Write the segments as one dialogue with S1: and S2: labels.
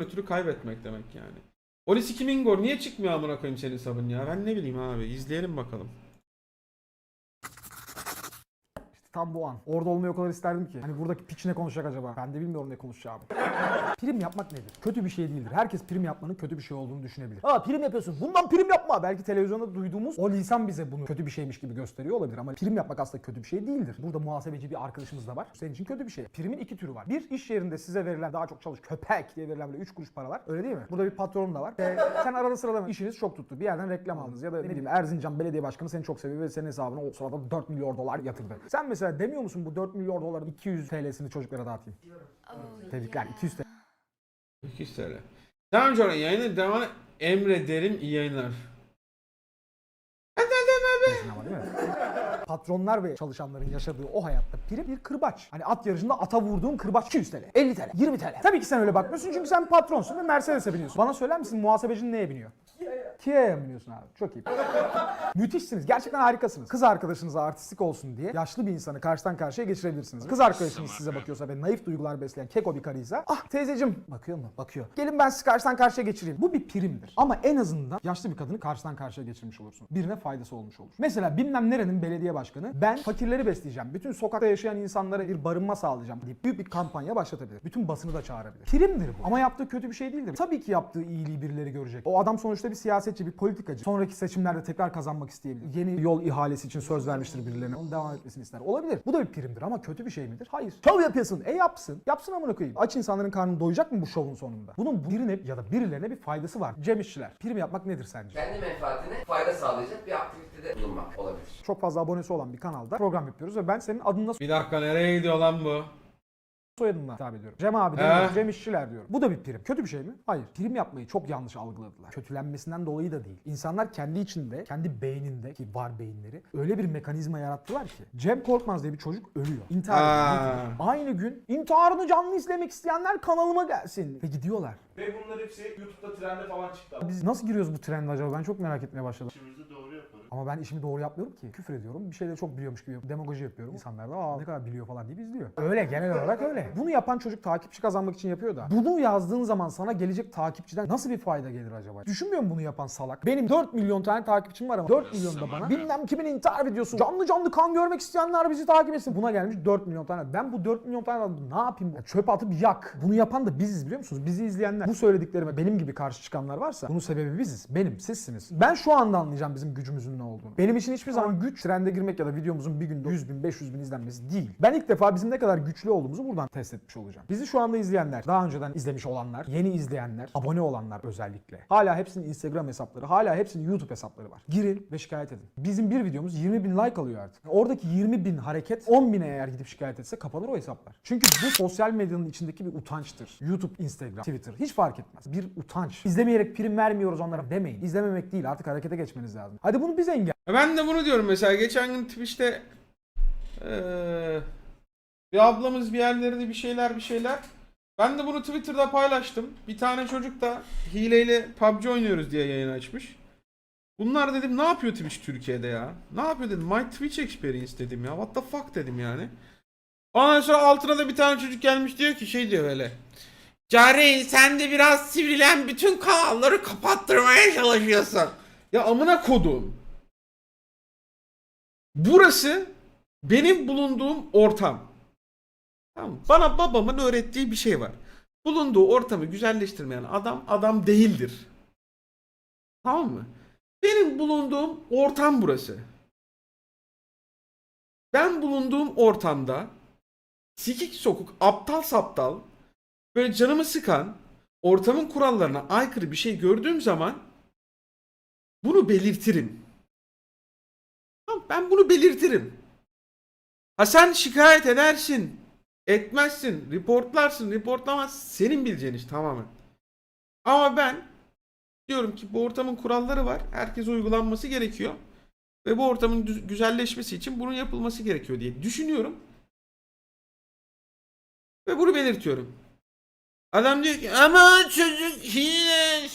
S1: ötürü kaybetmek demek yani. Olisi Kimingor niye çıkmıyor amına koyayım senin sabın ya? Ben ne bileyim abi. izleyelim bakalım.
S2: Tam bu an. Orada olmayı o kadar isterdim ki. Hani buradaki piç ne konuşacak acaba? Ben de bilmiyorum ne konuşacağımı. prim yapmak nedir? Kötü bir şey değildir. Herkes prim yapmanın kötü bir şey olduğunu düşünebilir. Aa prim yapıyorsun. Bundan prim yapma. Belki televizyonda duyduğumuz o lisan bize bunu kötü bir şeymiş gibi gösteriyor olabilir ama prim yapmak aslında kötü bir şey değildir. Burada muhasebeci bir arkadaşımız da var. Senin için kötü bir şey. Primin iki türü var. Bir iş yerinde size verilen daha çok çalış köpek diye verilen böyle 3 kuruş paralar. Öyle değil mi? Burada bir patronun da var. Ve sen arada sırada işiniz çok tuttu. Bir yerden reklam aldınız ya da ne bileyim Erzincan Belediye Başkanı seni çok seviyor ve senin hesabına o sırada 4 milyon dolar yatırdı. Sen mesela demiyor musun bu 4 milyon doların 200 TL'sini çocuklara dağıtayım? Tebrikler 200 TL.
S1: 200 TL. Tamam Coran yayına devam Emre Derin iyi yayınlar.
S2: ama değil mi? Patronlar ve çalışanların yaşadığı o hayatta prim bir kırbaç. Hani at yarışında ata vurduğun kırbaç 200 TL, 50 TL, 20 TL. Tabii ki sen öyle bakmıyorsun çünkü sen patronsun ve Mercedes'e biniyorsun. Bana söyler misin muhasebecin neye biniyor? Kia'ya mı abi? Çok iyi. Müthişsiniz. Gerçekten harikasınız. Kız arkadaşınıza artistik olsun diye yaşlı bir insanı karşıdan karşıya geçirebilirsiniz. Kız arkadaşınız size bakıyorsa ve naif duygular besleyen keko bir karıysa ah teyzecim bakıyor mu? Bakıyor. Gelin ben sizi karşıdan karşıya geçireyim. Bu bir primdir. Ama en azından yaşlı bir kadını karşıdan karşıya geçirmiş olursun. Birine faydası olmuş olur. Mesela bilmem nerenin belediye başkanı ben fakirleri besleyeceğim. Bütün sokakta yaşayan insanlara bir barınma sağlayacağım deyip büyük bir kampanya başlatabilir. Bütün basını da çağırabilir. Primdir bu. Ama yaptığı kötü bir şey değildir. Tabii ki yaptığı iyiliği birileri görecek. O adam sonuçta bir siyasetçi, bir politikacı. Sonraki seçimlerde tekrar kazanmak isteyebilir. Yeni yol ihalesi için söz vermiştir birilerine. Onun devam etmesini ister. Olabilir. Bu da bir primdir ama kötü bir şey midir? Hayır. Şov yapıyorsun. E yapsın. Yapsın amına koyayım. Aç insanların karnını doyacak mı bu şovun sonunda? Bunun birine ya da birilerine bir faydası var. Cem İşçiler. Prim yapmak nedir sence?
S3: kendi menfaatine fayda sağlayacak bir aktivitede bulunmak olabilir.
S2: Çok fazla abonesi olan bir kanalda program yapıyoruz ve ben senin adını nasıl
S1: Bir dakika nereye gidiyor lan bu?
S2: Soyadınla hitap ediyorum. Cem abi
S1: He.
S2: demiyorum. Cem İşçiler diyorum. Bu da bir prim. Kötü bir şey mi? Hayır. Prim yapmayı çok yanlış algıladılar. Kötülenmesinden dolayı da değil. İnsanlar kendi içinde, kendi beyninde ki var beyinleri öyle bir mekanizma yarattılar ki. Cem Korkmaz diye bir çocuk ölüyor. İntihar. Aynı gün intiharını canlı izlemek isteyenler kanalıma gelsin. Ve gidiyorlar.
S4: Ve bunlar hepsi YouTube'da trende falan çıktı.
S2: Biz nasıl giriyoruz bu trende acaba? Ben çok merak etmeye başladım.
S4: İşimizi.
S2: Ama ben işimi doğru yapmıyorum ki. Küfür ediyorum. Bir şeyleri çok biliyormuş gibi demagoji yapıyorum. İnsanlar da ne kadar biliyor falan deyip izliyor. Öyle genel olarak öyle. Bunu yapan çocuk takipçi kazanmak için yapıyor da. Bunu yazdığın zaman sana gelecek takipçiden nasıl bir fayda gelir acaba? Düşünmüyor musun bunu yapan salak? Benim 4 milyon tane takipçim var ama 4 milyon da bana bilmem kimin intihar videosu. Canlı canlı kan görmek isteyenler bizi takip etsin. Buna gelmiş 4 milyon tane. Ben bu 4 milyon tane ne yapayım? Ya çöp atıp yak. Bunu yapan da biziz biliyor musunuz? Bizi izleyenler. Bu söylediklerime benim gibi karşı çıkanlar varsa bunun sebebi biziz. Benim, sizsiniz. Ben şu anda anlayacağım bizim gücümüzün ne olduğunu. Benim için hiçbir zaman güç trende girmek ya da videomuzun bir günde 100 bin, 500 bin izlenmesi değil. Ben ilk defa bizim ne kadar güçlü olduğumuzu buradan test etmiş olacağım. Bizi şu anda izleyenler, daha önceden izlemiş olanlar, yeni izleyenler, abone olanlar özellikle. Hala hepsinin Instagram hesapları, hala hepsinin YouTube hesapları var. Girin ve şikayet edin. Bizim bir videomuz 20 bin like alıyor artık. Oradaki 20 bin hareket 10 bine eğer gidip şikayet etse kapanır o hesaplar. Çünkü bu sosyal medyanın içindeki bir utançtır. YouTube, Instagram, Twitter hiç fark etmez. Bir utanç. İzlemeyerek prim vermiyoruz onlara demeyin. İzlememek değil artık harekete geçmeniz lazım. Hadi bunu biz engel
S1: E Ben de bunu diyorum mesela geçen gün Twitch'te eee bir ablamız bir yerlerde bir şeyler bir şeyler. Ben de bunu Twitter'da paylaştım. Bir tane çocuk da hileyle PUBG oynuyoruz diye yayın açmış. Bunlar dedim ne yapıyor Twitch Türkiye'de ya? Ne yapıyor dedim. My Twitch Experience dedim ya. What the fuck dedim yani. Ondan sonra altına da bir tane çocuk gelmiş diyor ki şey diyor böyle. Cari sen de biraz sivrilen bütün kanalları kapattırmaya çalışıyorsun. Ya amına kodum. Burası benim bulunduğum ortam. Tamam? Bana babamın öğrettiği bir şey var. Bulunduğu ortamı güzelleştirmeyen adam adam değildir. Tamam mı? Benim bulunduğum ortam burası. Ben bulunduğum ortamda sikik sokuk aptal saptal böyle canımı sıkan ortamın kurallarına aykırı bir şey gördüğüm zaman bunu belirtirim. Ben bunu belirtirim. Ha sen şikayet edersin, etmezsin, reportlarsın, reportlamazsın. Senin bileceğin iş tamamen. Ama ben diyorum ki bu ortamın kuralları var. Herkes uygulanması gerekiyor. Ve bu ortamın güzelleşmesi için bunun yapılması gerekiyor diye düşünüyorum. Ve bunu belirtiyorum. Adam diyor ki ama çocuk hile.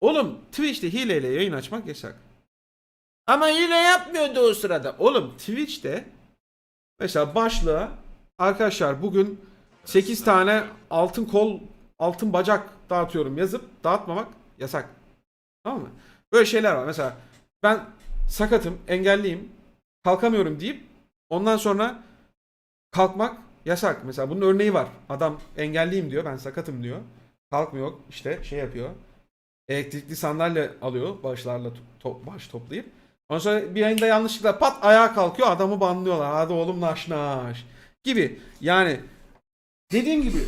S1: Oğlum Twitch'te hileyle yayın açmak yasak. Ama hile yapmıyordu o sırada. Oğlum Twitch'te mesela başlığa arkadaşlar bugün 8 tane altın kol altın bacak dağıtıyorum yazıp dağıtmamak yasak. Tamam mı? Böyle şeyler var. Mesela ben sakatım, engelliyim, kalkamıyorum deyip ondan sonra kalkmak yasak. Mesela bunun örneği var. Adam engelliyim diyor, ben sakatım diyor. Kalkmıyor, işte şey yapıyor. Elektrikli sandalye alıyor başlarla to- baş toplayıp. Ondan sonra bir ayında yanlışlıkla pat ayağa kalkıyor adamı banlıyorlar. Hadi oğlum naş naş gibi. Yani dediğim gibi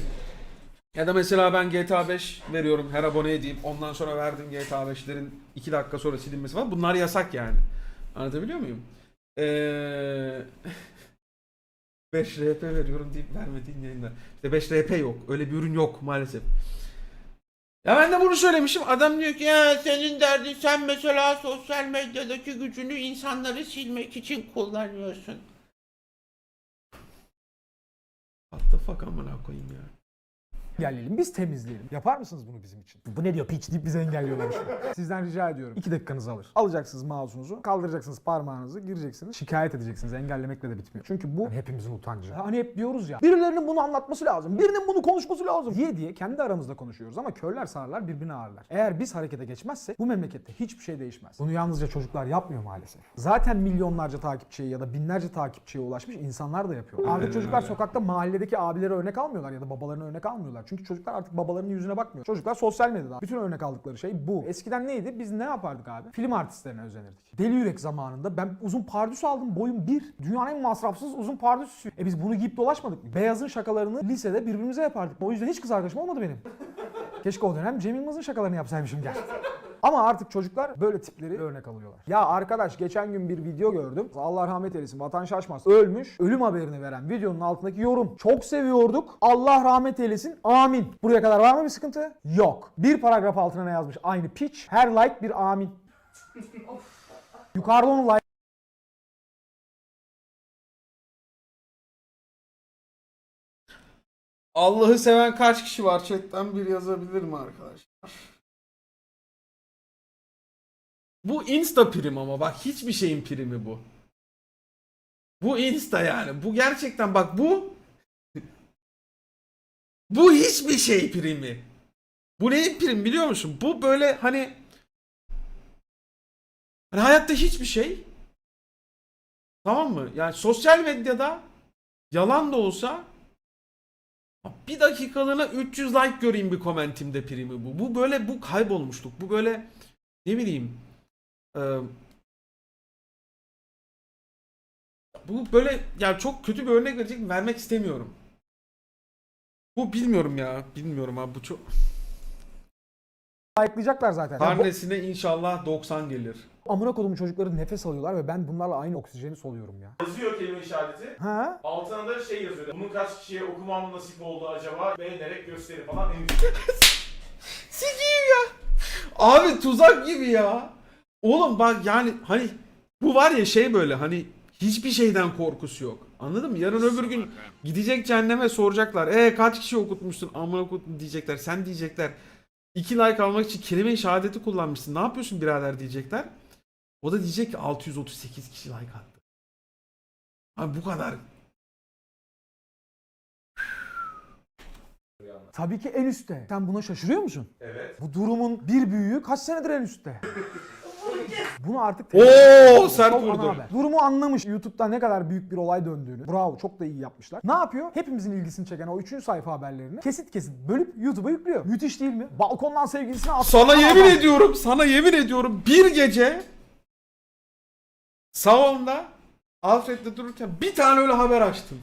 S1: ya da mesela ben GTA 5 veriyorum her aboneye diyeyim. Ondan sonra verdiğim GTA 5'lerin 2 dakika sonra silinmesi falan. Bunlar yasak yani. Anlatabiliyor muyum? Ee... 5 RP veriyorum deyip vermediğin yayınlar. İşte 5 RP yok. Öyle bir ürün yok maalesef. Ya ben de bunu söylemişim. Adam diyor ki ya senin derdin sen mesela sosyal medyadaki gücünü insanları silmek için kullanıyorsun. What the fuck amına koyayım ya.
S2: Engelleyelim. Biz temizleyelim. Yapar mısınız bunu bizim için? Bu ne diyor piç deyip bizi engelliyorlar işte. Sizden rica ediyorum. 2 dakikanızı alır. Alacaksınız mouse'unuzu, kaldıracaksınız parmağınızı, gireceksiniz. Şikayet edeceksiniz. Engellemekle de bitmiyor. Çünkü bu hepimizin utancı. Hani hep diyoruz ya. Birilerinin bunu anlatması lazım. Birinin bunu konuşması lazım. Diye diye kendi aramızda konuşuyoruz ama körler sağırlar birbirine ağırlar. Eğer biz harekete geçmezsek bu memlekette hiçbir şey değişmez. Bunu yalnızca çocuklar yapmıyor maalesef. Zaten milyonlarca takipçiye ya da binlerce takipçiye ulaşmış insanlar da yapıyor. Artık çocuklar sokakta mahalledeki abileri örnek almıyorlar ya da babalarını örnek almıyorlar. Çünkü çocuklar artık babalarının yüzüne bakmıyor. Çocuklar sosyal medyada. Bütün örnek aldıkları şey bu. Eskiden neydi? Biz ne yapardık abi? Film artistlerine özenirdik. Deli Yürek zamanında ben uzun pardüs aldım. Boyum bir. Dünyanın en masrafsız uzun pardüsü. E biz bunu giyip dolaşmadık mı? Beyazın şakalarını lisede birbirimize yapardık. O yüzden hiç kız arkadaşım olmadı benim. Keşke o dönem Cem Yılmaz'ın şakalarını yapsaymışım gerçekten. Ama artık çocuklar böyle tipleri örnek alıyorlar. Ya arkadaş geçen gün bir video gördüm. Allah rahmet eylesin Vatan Şaşmaz ölmüş. Ölüm haberini veren videonun altındaki yorum. Çok seviyorduk. Allah rahmet eylesin. Amin. Buraya kadar var mı bir sıkıntı? Yok. Bir paragraf altına ne yazmış? Aynı piç. Her like bir amin. Yukarıda onu like
S1: Allah'ı seven kaç kişi var chatten bir yazabilir mi arkadaşlar? Bu insta prim ama bak hiçbir şeyin primi bu. Bu insta yani. Bu gerçekten bak bu bu hiçbir şey primi. Bu neyin prim biliyor musun? Bu böyle hani hani hayatta hiçbir şey tamam mı? Yani sosyal medyada yalan da olsa bir dakikalığına 300 like göreyim bir komentimde primi bu. Bu böyle bu kaybolmuşluk. Bu böyle ne bileyim bu böyle yani çok kötü bir örnek verecek vermek istemiyorum. Bu bilmiyorum ya. Bilmiyorum abi bu çok
S2: like'layacaklar zaten. Ya bu-
S1: karnesine inşallah 90 gelir.
S2: amına kodumun çocukları nefes alıyorlar ve ben bunlarla aynı oksijeni soluyorum ya.
S4: Yazıyor kelime işareti.
S2: Ha?
S4: Altına da şey yazıyor. Bunun kaç kişiye okumam nasip oldu acaba? Beğenerek gösteri falan.
S1: Sikiyim ya. Abi tuzak gibi ya. Oğlum bak yani hani bu var ya şey böyle hani hiçbir şeyden korkusu yok. Anladın mı? Yarın öbür gün gidecek cehenneme soracaklar. E kaç kişi okutmuşsun? Amına okutun diyecekler. Sen diyecekler. İki like almak için kelime-i şehadeti kullanmışsın. Ne yapıyorsun birader diyecekler. O da diyecek ki 638 kişi like attı. Abi bu kadar.
S2: Tabii ki en üstte. Sen buna şaşırıyor musun?
S4: Evet.
S2: Bu durumun bir büyüğü kaç senedir en üstte? Bunu artık
S1: Oo, sert
S2: Çok
S1: vurdu.
S2: haber. Durumu anlamış YouTube'da ne kadar büyük bir olay döndüğünü. Bravo çok da iyi yapmışlar. Ne yapıyor? Hepimizin ilgisini çeken o 3. sayfa haberlerini kesit kesit bölüp YouTube'a yüklüyor. Müthiş değil mi? Balkondan sevgilisine at.
S1: Sana yemin ediyorum, sana yemin ediyorum bir gece salonda Alfred'le dururken bir tane öyle haber açtım.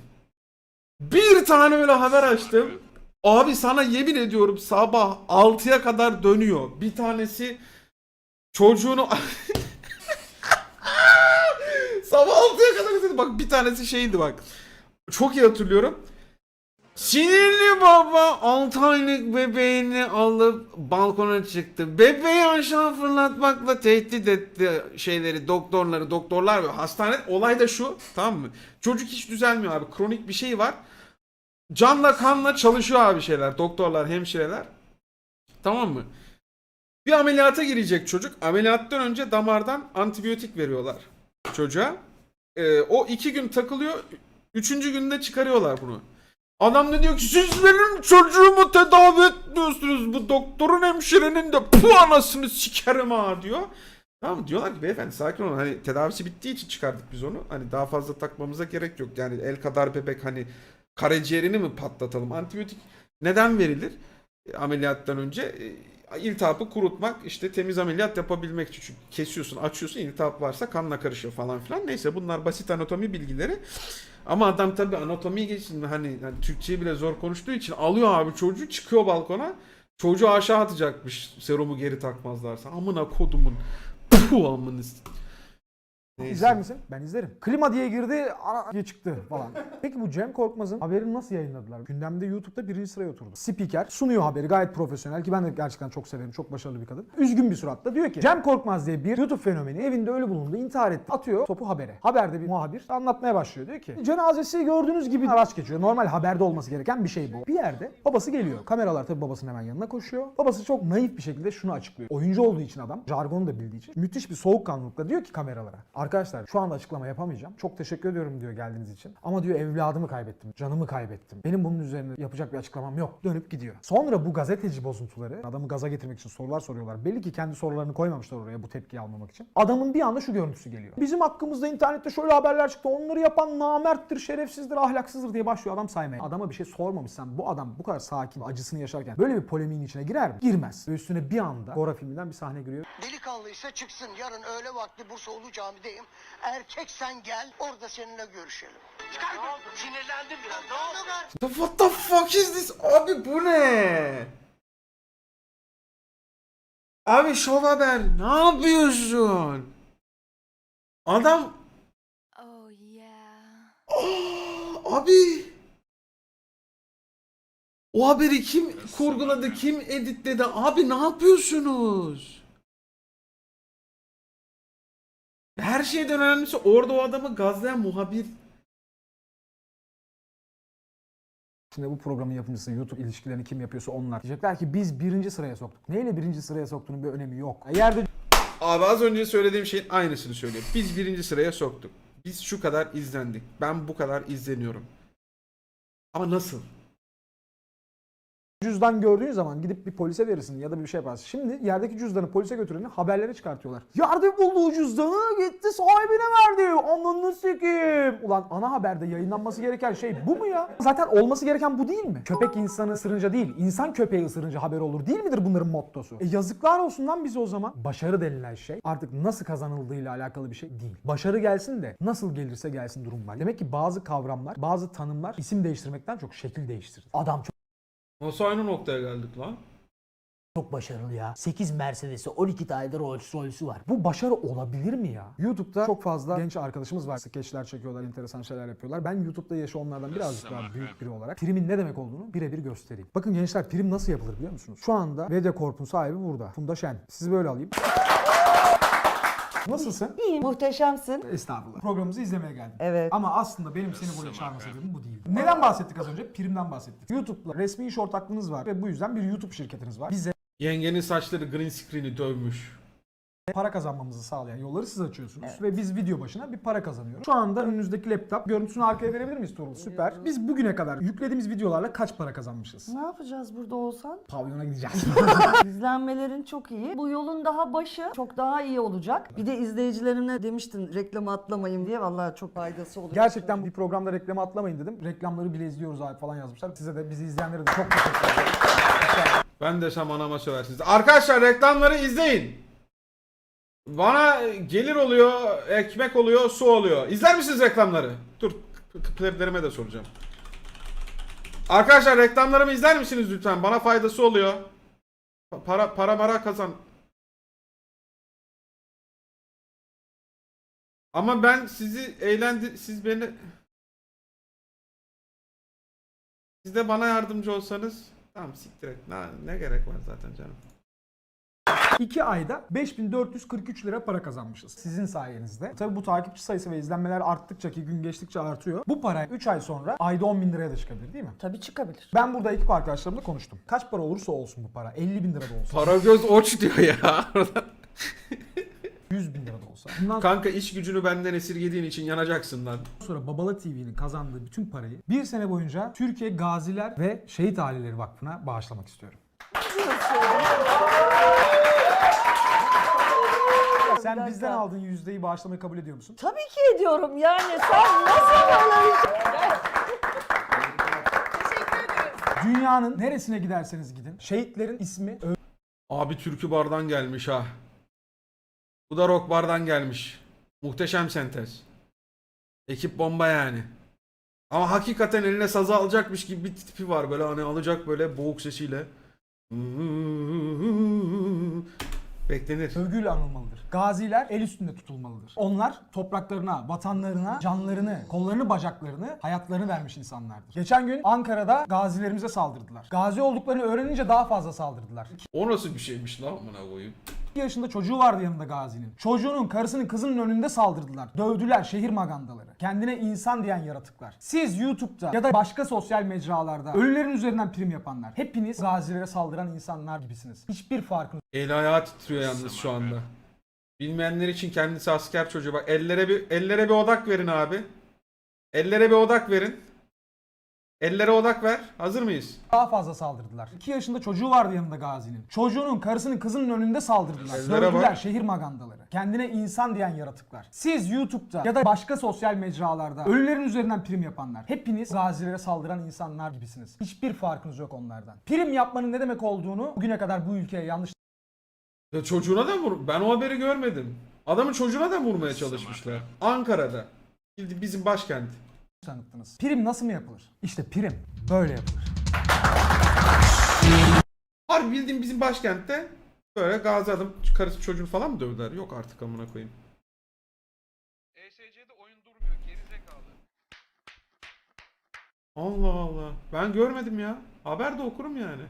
S1: Bir tane öyle haber açtım. Abi sana yemin ediyorum sabah 6'ya kadar dönüyor. Bir tanesi çocuğunu sabah 6'ya kadar izledim. Bak bir tanesi şeydi bak. Çok iyi hatırlıyorum. Sinirli baba 6 aylık bebeğini alıp balkona çıktı. Bebeği aşağı fırlatmakla tehdit etti şeyleri, doktorları, doktorlar ve hastane. Olay da şu, tamam mı? Çocuk hiç düzelmiyor abi. Kronik bir şey var. Canla kanla çalışıyor abi şeyler. Doktorlar, hemşireler. Tamam mı? Bir ameliyata girecek çocuk. Ameliyattan önce damardan antibiyotik veriyorlar çocuğa. Ee, o iki gün takılıyor. Üçüncü günde çıkarıyorlar bunu. Adam da diyor ki siz benim çocuğumu tedavi etmiyorsunuz. Bu doktorun hemşirenin de pu anasını sikerim ha diyor. Tamam? Diyorlar ki beyefendi sakin olun. Hani tedavisi bittiği için çıkardık biz onu. Hani daha fazla takmamıza gerek yok. Yani el kadar bebek hani karaciğerini mi patlatalım? Antibiyotik neden verilir? E, Ameliyattan önce e, iltihabı kurutmak işte temiz ameliyat yapabilmek için. Çünkü kesiyorsun açıyorsun iltihap varsa kanla karışıyor falan filan. Neyse bunlar basit anatomi bilgileri. Ama adam tabii anatomiyi geçin hani, hani Türkçeyi bile zor konuştuğu için alıyor abi çocuğu çıkıyor balkona. Çocuğu aşağı atacakmış serumu geri takmazlarsa. Amına kodumun. Puh amınız. Neyse.
S2: İzler misin? Ben izlerim. Klima diye girdi, ana diye çıktı falan. Peki bu Cem Korkmaz'ın haberini nasıl yayınladılar? Gündemde YouTube'da birinci sıraya oturdu. Spiker sunuyor haberi gayet profesyonel ki ben de gerçekten çok severim. Çok başarılı bir kadın. Üzgün bir suratla diyor ki Cem Korkmaz diye bir YouTube fenomeni evinde ölü bulundu, intihar etti. Atıyor topu habere. Haberde bir muhabir anlatmaya başlıyor. Diyor ki cenazesi gördüğünüz gibi araç geçiyor. Normal haberde olması gereken bir şey bu. Bir yerde babası geliyor. Kameralar tabii babasının hemen yanına koşuyor. Babası çok naif bir şekilde şunu açıklıyor. Oyuncu olduğu için adam, jargonu da bildiği için müthiş bir soğukkanlılıkla diyor ki kameralara. Arkadaşlar şu anda açıklama yapamayacağım. Çok teşekkür ediyorum diyor geldiğiniz için. Ama diyor evladımı kaybettim, canımı kaybettim. Benim bunun üzerine yapacak bir açıklamam yok. Dönüp gidiyor. Sonra bu gazeteci bozuntuları adamı gaza getirmek için sorular soruyorlar. Belli ki kendi sorularını koymamışlar oraya bu tepkiyi almamak için. Adamın bir anda şu görüntüsü geliyor. Bizim hakkımızda internette şöyle haberler çıktı. Onları yapan namerttir, şerefsizdir, ahlaksızdır diye başlıyor adam saymaya. Adama bir şey sormamışsan bu adam bu kadar sakin, acısını yaşarken böyle bir polemiğin içine girer mi? Girmez. Ve üstüne bir anda Gora filminden bir sahne giriyor.
S5: Delikanlıysa çıksın. Yarın öğle vakti Bursa Ulu Cami'deyim. Erkeksen gel orada seninle görüşelim. Çıkar Sinirlendim biraz. Ne oldu?
S1: What the fuck is this? Abi bu ne? Abi şov haber ne yapıyorsun? Adam
S6: Oh yeah.
S1: Aa, abi o haberi kim kurguladı kim editledi abi ne yapıyorsunuz? Her şeyden önemlisi orada o adamı gazlayan muhabir.
S2: Şimdi bu programın yapımcısı YouTube ilişkilerini kim yapıyorsa onlar. Diyecekler ki biz birinci sıraya soktuk. Neyle birinci sıraya soktuğunun bir önemi yok. Eğer de
S1: Abi az önce söylediğim şeyin aynısını söylüyorum. Biz birinci sıraya soktuk. Biz şu kadar izlendik. Ben bu kadar izleniyorum. Ama nasıl?
S2: Cüzdan gördüğün zaman gidip bir polise verirsin ya da bir şey yaparsın. Şimdi yerdeki cüzdanı polise götüreni haberlere çıkartıyorlar. Yerde bulduğu cüzdanı gitti sahibine verdi. Ananı sikeyim. Ulan ana haberde yayınlanması gereken şey bu mu ya? Zaten olması gereken bu değil mi? Köpek insanı ısırınca değil, insan köpeği ısırınca haber olur değil midir bunların mottosu? E yazıklar olsun lan bize o zaman. Başarı denilen şey artık nasıl kazanıldığıyla alakalı bir şey değil. Başarı gelsin de nasıl gelirse gelsin durum var. Demek ki bazı kavramlar, bazı tanımlar isim değiştirmekten çok şekil değiştirir. Adam çok
S1: Nasıl aynı noktaya geldik lan?
S7: Çok başarılı ya. 8 Mercedes'i 12 tane de Rolls Royce'u var.
S2: Bu başarı olabilir mi ya? YouTube'da çok fazla genç arkadaşımız var. Skeçler çekiyorlar, enteresan şeyler yapıyorlar. Ben YouTube'da yaşı onlardan birazcık daha büyük biri olarak primin ne demek olduğunu birebir göstereyim. Bakın gençler prim nasıl yapılır biliyor musunuz? Şu anda Medya Corp'un sahibi burada. Funda Şen. Sizi böyle alayım. Nasılsın?
S8: İyiyim, muhteşemsin.
S2: Estağfurullah. Programımızı izlemeye geldim.
S8: Evet.
S2: Ama aslında benim seni buraya çağırma sebebim bu değil. Neden bahsettik az önce? Primden bahsettik. YouTube'la resmi iş ortaklığınız var ve bu yüzden bir YouTube şirketiniz var. Bize
S1: Yengenin saçları green screen'i dövmüş.
S2: Para kazanmamızı sağlayan yolları siz açıyorsunuz ve biz video başına bir para kazanıyoruz. Şu anda önünüzdeki laptop görüntüsünü arkaya verebilir miyiz Tuğrul? Süper. Biz bugüne kadar yüklediğimiz videolarla kaç para kazanmışız?
S8: Ne yapacağız burada olsan?
S2: Pavyona gideceğiz.
S8: İzlenmelerin çok iyi. Bu yolun daha başı çok daha iyi olacak. Bir de izleyicilerine demiştin reklamı atlamayın diye. Vallahi çok faydası olur.
S2: Gerçekten bir programda reklamı atlamayın dedim. Reklamları bile izliyoruz abi falan yazmışlar. Size de bizi izleyenlere de çok teşekkür ederim.
S1: Ben desem anama söversiniz. Arkadaşlar reklamları izleyin. Bana gelir oluyor, ekmek oluyor, su oluyor. İzler misiniz reklamları? Dur, pleblerime de soracağım. Arkadaşlar reklamlarımı izler misiniz lütfen? Bana faydası oluyor. Pa- Para para mara kazan. Ama ben sizi eğlendi siz beni siz de bana yardımcı olsanız tamam siktir et. Ne, ne gerek var zaten canım.
S2: 2 ayda 5443 lira para kazanmışız. Sizin sayenizde. Tabii bu takipçi sayısı ve izlenmeler arttıkça ki gün geçtikçe artıyor. Bu para 3 ay sonra ayda 10 bin liraya da çıkabilir değil mi?
S8: Tabii çıkabilir.
S2: Ben burada ekip arkadaşlarımla konuştum. Kaç para olursa olsun bu para. 50 bin lira da olsun.
S1: Para göz oç diyor ya.
S2: 100 bin lira arada olsa. Bundan
S1: Kanka iş gücünü benden esirgediğin için yanacaksın lan.
S2: sonra Babala TV'nin kazandığı bütün parayı bir sene boyunca Türkiye Gaziler ve Şehit Aileleri Vakfı'na bağışlamak istiyorum. Sen
S8: dakika.
S2: bizden aldığın yüzdeyi bağışlamayı kabul ediyor musun?
S8: Tabii ki ediyorum yani sen nasıl böyle
S2: Dünyanın neresine giderseniz gidin şehitlerin ismi
S1: Abi türkü bardan gelmiş ha. Bu da rock bardan gelmiş. Muhteşem sentez. Ekip bomba yani. Ama hakikaten eline sazı alacakmış gibi bir tipi var böyle hani alacak böyle boğuk sesiyle. Beklenir.
S2: övgüyle anılmalıdır. Gaziler el üstünde tutulmalıdır. Onlar topraklarına, vatanlarına, canlarını, kollarını, bacaklarını, hayatlarını vermiş insanlardır. Geçen gün Ankara'da gazilerimize saldırdılar. Gazi olduklarını öğrenince daha fazla saldırdılar.
S1: O nasıl bir şeymiş lan amına koyayım.
S2: 2 yaşında çocuğu vardı yanında Gazi'nin. Çocuğunun karısının kızının önünde saldırdılar. Dövdüler şehir magandaları. Kendine insan diyen yaratıklar. Siz YouTube'da ya da başka sosyal mecralarda ölülerin üzerinden prim yapanlar. Hepiniz Gazilere saldıran insanlar gibisiniz. Hiçbir farkınız
S1: El ayağı titriyor yalnız şu anda. Bilmeyenler için kendisi asker çocuğu. Bak ellere bir ellere bir odak verin abi. Ellere bir odak verin. Ellere odak ver. Hazır mıyız?
S2: daha fazla saldırdılar. 2 yaşında çocuğu vardı yanında Gazi'nin. Çocuğunun karısının kızının önünde saldırdılar.
S1: Ellere bak.
S2: şehir magandaları. Kendine insan diyen yaratıklar. Siz YouTube'da ya da başka sosyal mecralarda ölülerin üzerinden prim yapanlar. Hepiniz Gazilere saldıran insanlar gibisiniz. Hiçbir farkınız yok onlardan. Prim yapmanın ne demek olduğunu bugüne kadar bu ülkeye yanlış
S1: Ya çocuğuna da vur. Ben o haberi görmedim. Adamın çocuğuna da vurmaya çalışmışlar. Ankara'da. Bizim başkent.
S2: Tanıttınız. Prim nasıl mı yapılır? İşte prim böyle yapılır.
S1: Harbi bildiğim bizim başkentte böyle gazi adam karısı çocuğunu falan mı dövdüler? Yok artık amına koyayım.
S9: ESC'de oyun durmuyor gerizekalı.
S1: Allah Allah. Ben görmedim ya. Haber de okurum yani.